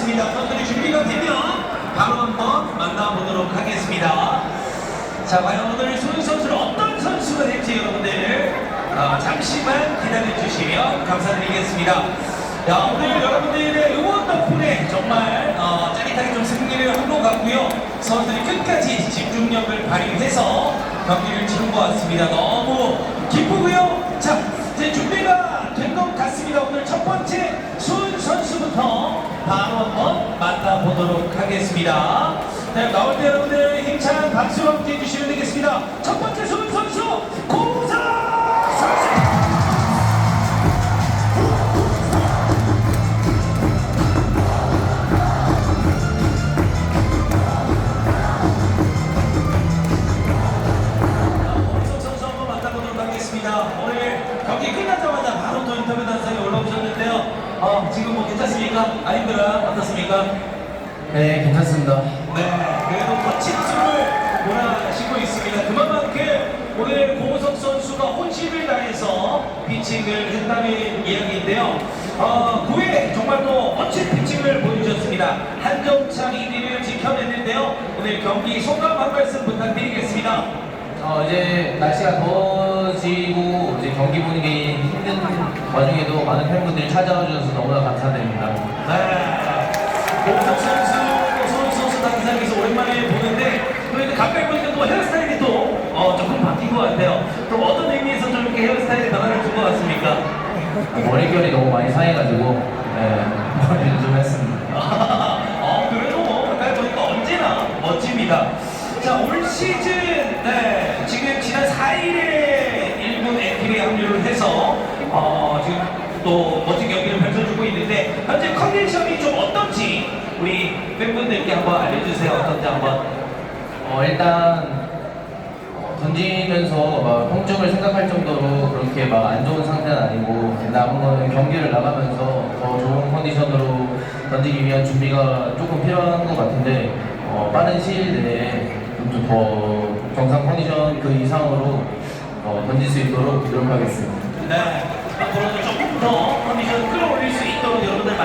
알겠습니다. 선수들이 준비가 되면 바로 한번 만나보도록 하겠습니다. 자, 과연 오늘 소유 선수는 어떤 선수가 될지 여러분들 어, 잠시만 기다려 주시면 감사드리겠습니다. 야, 오늘 여러분들의 응원 덕분에 정말 어, 짜릿하게 좀 승리를 한 것 같고요. 선수들이 끝까지 집중력을 발휘해서 경기를 치른 것 같습니다. 너무 기쁘고요. 자, 이제 준비가 된 것 같습니다. 오늘 첫 번째 수은 선수부터 바로 한번 만나 보도록 하겠습니다. 네, 나올 때 여러분들 힘찬 박수와 함께 해주시면 되겠습니다. 첫 번째 수은 선수 고사. 어, 지금 뭐 괜찮습니까? 안 힘들어요? 어떻습니까? 네, 괜찮습니다. 네, 그래도 멋진 숨을 몰아쉬고 있습니다. 그만큼 오늘 고우석 선수가 혼신을 다해서 피칭을 했다는 이야기인데요. 어, 9회 정말 또 멋진 피칭을 보여주셨습니다. 한정창 1위를 지켜냈는데요. 오늘 경기 소감 한 말씀 부탁드리겠습니다. 어, 이제 날씨가 더워지고 이제 경기 보는 게 힘든 와중에도 많은 팬분들이 찾아와 주셔서 너무나 감사드립니다. 네. 오랜만에 보는데 또 이제 가까이 보니까 또 헤어스타일이 또 어, 조금 바뀐 것 같아요. 또 어떤 의미에서 좀 이렇게 헤어스타일이 변화를 준 것 같습니까? 머릿결이 너무 많이 상해가지고 네, 머리를 좀 했습니다. 어, 그래도 뭐 가까이 보니까 언제나 멋집니다. 자, 올 시즌 네, 지금 지난 4일에 일본 에티에 합류를 해서 어, 지금 또 멋진 경기를 펼쳐주고 있는데 현재 우리 팬분들께 한번 알려주세요. 어떤지 한번. 어, 일단 어, 던지면서 막 통증을 생각할 정도로 그렇게 막 안 좋은 상태는 아니고 남은 거는 경기를 나가면서 더 좋은 컨디션으로 던지기 위한 준비가 조금 필요한 것 같은데 어, 빠른 시일 내에 좀더 정상 컨디션 그 이상으로 어, 던질 수 있도록 노력하겠습니다. 네. 앞으로도 조금 더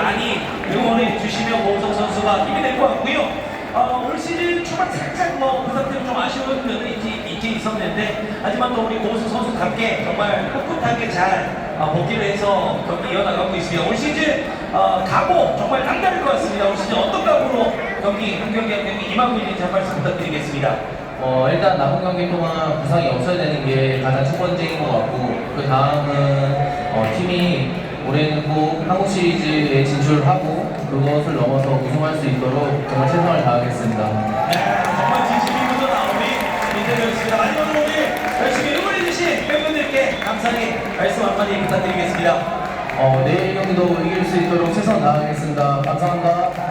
많이 응원해 주시면 고우석 선수가 힘이 될 것 같고요. 어, 올 시즌 초반 살짝 뭐 부상 때문에 좀 아쉬운 면은 있지, 있긴 있었는데 하지만 또 우리 고우석 선수답게 정말 꿋꿋하게 잘 어, 복귀를 해서 경기 이어나가고 있습니다. 올 시즌 어, 각오 정말 남다를 것 같습니다. 올 시즌 어떤 각오로 경기 한 경기 한 경기 임하고 있는지 한 말씀 부탁드리겠습니다. 어, 일단 남은 경기 동안 부상이 없어야 되는 게 가장 첫 번째인 것 같고 그 다음은 어, 팀이 올해는 꼭 한국 시리즈에 진출하고 그것을 넘어서 우승할 수 있도록 정말 최선을 다하겠습니다. 네, 정말 진심이 묻어 나오는 인터뷰였습니다. 마지막으로 오늘 열심히 응원해주신 팬분들께 감사의 말씀 한마디 부탁드리겠습니다. 어, 내일 경기도 이길 수 있도록 최선 다하겠습니다. 감사합니다.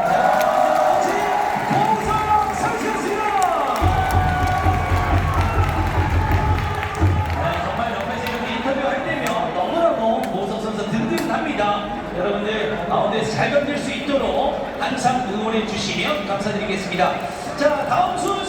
잘 견딜 수 있도록 항상 응원해 주시면 감사드리겠습니다. 자, 다음 순